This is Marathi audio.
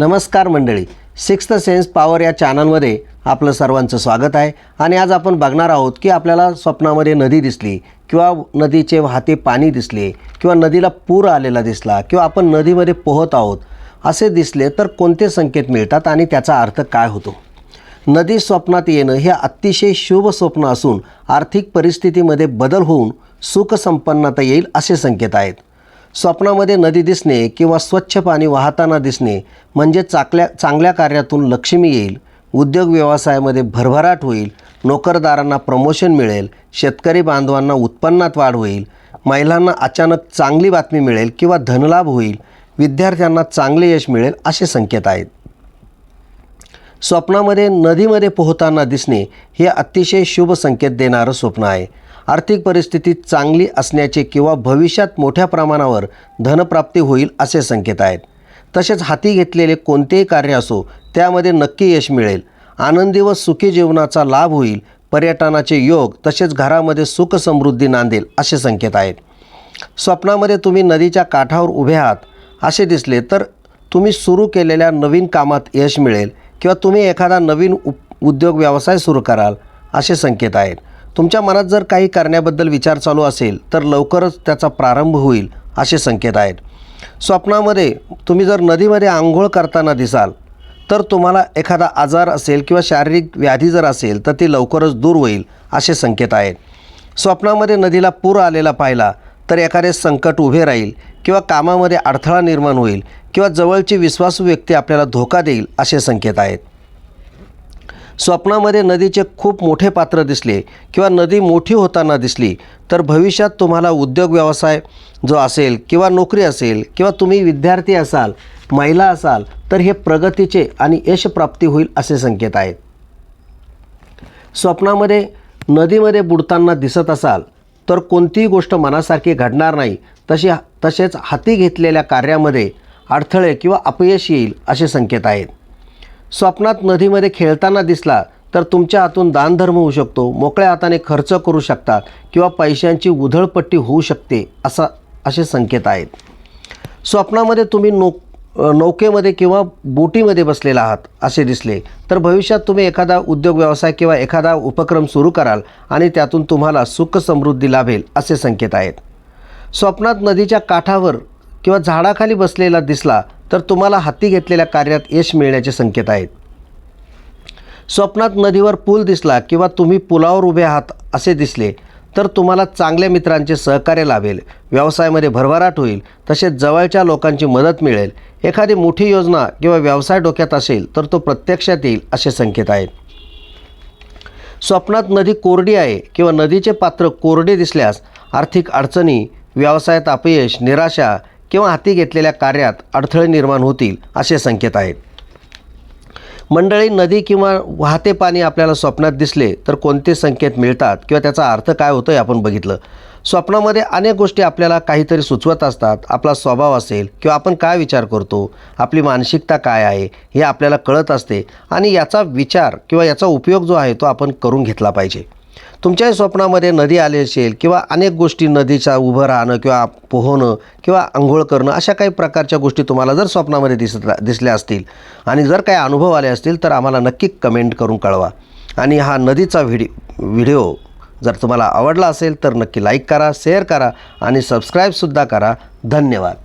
नमस्कार मंडळी. सिक्स्थ सेन्स पॉवर या चॅनलमध्ये आपलं सर्वांचं स्वागत आहे. आणि आज आपण बघणार आहोत की आपल्याला स्वप्नामध्ये नदी दिसली किंवा नदीचे वाहते पाणी दिसले किंवा नदीला पूर आलेला दिसला किंवा आपण नदीमध्ये पोहत आहोत असे दिसले तर कोणते संकेत मिळतात आणि त्याचा अर्थ काय होतो? नदी स्वप्नात येणं हे अतिशय शुभ स्वप्न असून आर्थिक परिस्थितीमध्ये बदल होऊन सुखसंपन्नता येईल असे संकेत आहेत. स्वप्नामध्ये नदी दिसणे किंवा स्वच्छ पाणी वाहताना दिसणे म्हणजे चाकल्या चांगल्या कार्यातून लक्ष्मी येईल उद्योग व्यवसायामध्ये भरभराट होईल नोकरदारांना प्रमोशन मिळेल शेतकरी बांधवांना उत्पन्नात वाढ होईल महिलांना अचानक चांगली बातमी मिळेल किंवा धनलाभ होईल विद्यार्थ्यांना चांगले यश मिळेल असे संकेत आहेत. स्वप्नामध्ये नदीमध्ये पोहताना दिसणे हे अतिशय शुभ संकेत देणारं स्वप्न आहे. आर्थिक परिस्थिती चांगली असण्याचे किंवा भविष्यात मोठ्या प्रमाणावर धनप्राप्ती होईल असे संकेत आहेत. तसेच हाती घेतलेले कोणतेही कार्य असो त्यामध्ये नक्की यश मिळेल. आनंदी व सुखी जीवनाचा लाभ होईल. पर्यटनाचे योग तसेच घरामध्ये सुख समृद्धी नांदेल असे संकेत आहेत. स्वप्नामध्ये तुम्ही नदीच्या काठावर उभे आहात असे दिसले तर तुम्ही सुरू केलेल्या नवीन कामात यश मिळेल किंवा तुम्ही एखादा नवीन उप उद्योग व्यवसाय सुरू कराल असे संकेत आहेत. तुमच्या मनात जर काही करण्याबद्दल विचार चालू असेल तर लवकरच त्याचा प्रारंभ होईल असे संकेत आहेत. स्वप्नामध्ये तुम्ही जर नदीमध्ये आंघोळ करताना दिसाल तर तुम्हाला एखादा आजार असेल किंवा शारीरिक व्याधी जर असेल तर ती लवकरच दूर होईल असे संकेत आहेत. स्वप्नामध्ये नदीला पूर आलेला पाहिला तर एखादे संकट उभे राहील किंवा कामामध्ये अडथळा निर्माण होईल किंवा जवळची विश्वासू व्यक्ती आपल्याला धोका देईल असे संकेत आहेत. स्वप्नामध्ये नदीचे खूप मोठे पात्र दिसले किंवा नदी मोठी होताना दिसली तर भविष्यात तुम्हाला उद्योग व्यवसाय जो असेल किंवा नोकरी असेल किंवा तुम्ही विद्यार्थी असाल महिला असाल तर हे प्रगतीचे आणि यशप्राप्ती होईल असे संकेत आहेत. स्वप्नामध्ये नदीमध्ये बुडताना दिसत असाल तर कोणतीही गोष्ट मनासारखी घडणार नाही तशी तसेच हाती घेतलेल्या कार्यामध्ये अडथळे किंवा अपयश येईल असे संकेत आहेत. स्वप्नात नदीमध्ये खेळताना दिसला तर तुमच्या हातून दानधर्म होऊ शकतो मोकळ्या हाताने खर्च करू शकतात किंवा पैशांची उधळपट्टी होऊ शकते असा असे संकेत आहेत. स्वप्नामध्ये तुम्ही नो नौकेमध्ये किंवा बोटीमध्ये बसलेला आहात असे दिसले. तर भविष्यात तुम्ही एखादा उद्योग व्यवसाय किंवा एखादा उपक्रम सुरू कराल आणि त्यातून तुम्हाला सुख समृद्धी लाभेल असे संकेत आहेत. स्वप्नात नदीच्या काठावर किंवा झाडाखाली बसलेला दिसला तर तुम्हाला हाती घेतलेल्या कार्यात यश मिळण्याचे संकेत आहेत. स्वप्नात नदीवर पूल दिसला किंवा तुम्ही पुलावर उभे आहात असे दिसले तर तुम्हाला चांगल्या मित्रांचे सहकार्य लाभेल. व्यवसायामध्ये भरभराट होईल तसेच जवळच्या लोकांची मदत मिळेल. एखादी मोठी योजना किंवा व्यवसाय डोक्यात असेल तर तो प्रत्यक्षात येईल असे संकेत आहेत. स्वप्नात नदी कोरडी आहे किंवा नदीचे पात्र कोरडे दिसल्यास आर्थिक अडचणी व्यवसायात अपयश निराशा किंवा हाती घेतलेल्या कार्यात अडथळे निर्माण होतील असे संकेत आहेत. मंडळी नदी किंवा वाहते पाणी आपल्याला स्वप्नात दिसले तर कोणते संकेत मिळतात किंवा त्याचा अर्थ काय होतो हे आपण बघितलं. स्वप्नामध्ये अनेक गोष्टी आपल्याला काहीतरी सुचवत असतात आपला स्वभाव असेल किंवा आपण काय विचार करतो आपली मानसिकता काय आहे हे आपल्याला कळत असते आणि याचा विचार किंवा याचा उपयोग जो आहे तो आपण करून घेतला पाहिजे. तुमच्याही स्वप्नामध्ये नदी आली असेल किंवा अनेक गोष्टी नदीचा उभं राहणं किंवा पोहणं किंवा आंघोळ करणं अशा काही प्रकारच्या गोष्टी तुम्हाला जर स्वप्नामध्ये दिसत दिसल्या असतील आणि जर काही अनुभव आले असतील तर आम्हाला नक्की कमेंट करून कळवा. आणि हा नदीचा व्हिडि व्हिडिओ जर तुम्हाला आवडला असेल तर नक्की लाईक करा शेअर करा आणि सबस्क्राईबसुद्धा करा. धन्यवाद.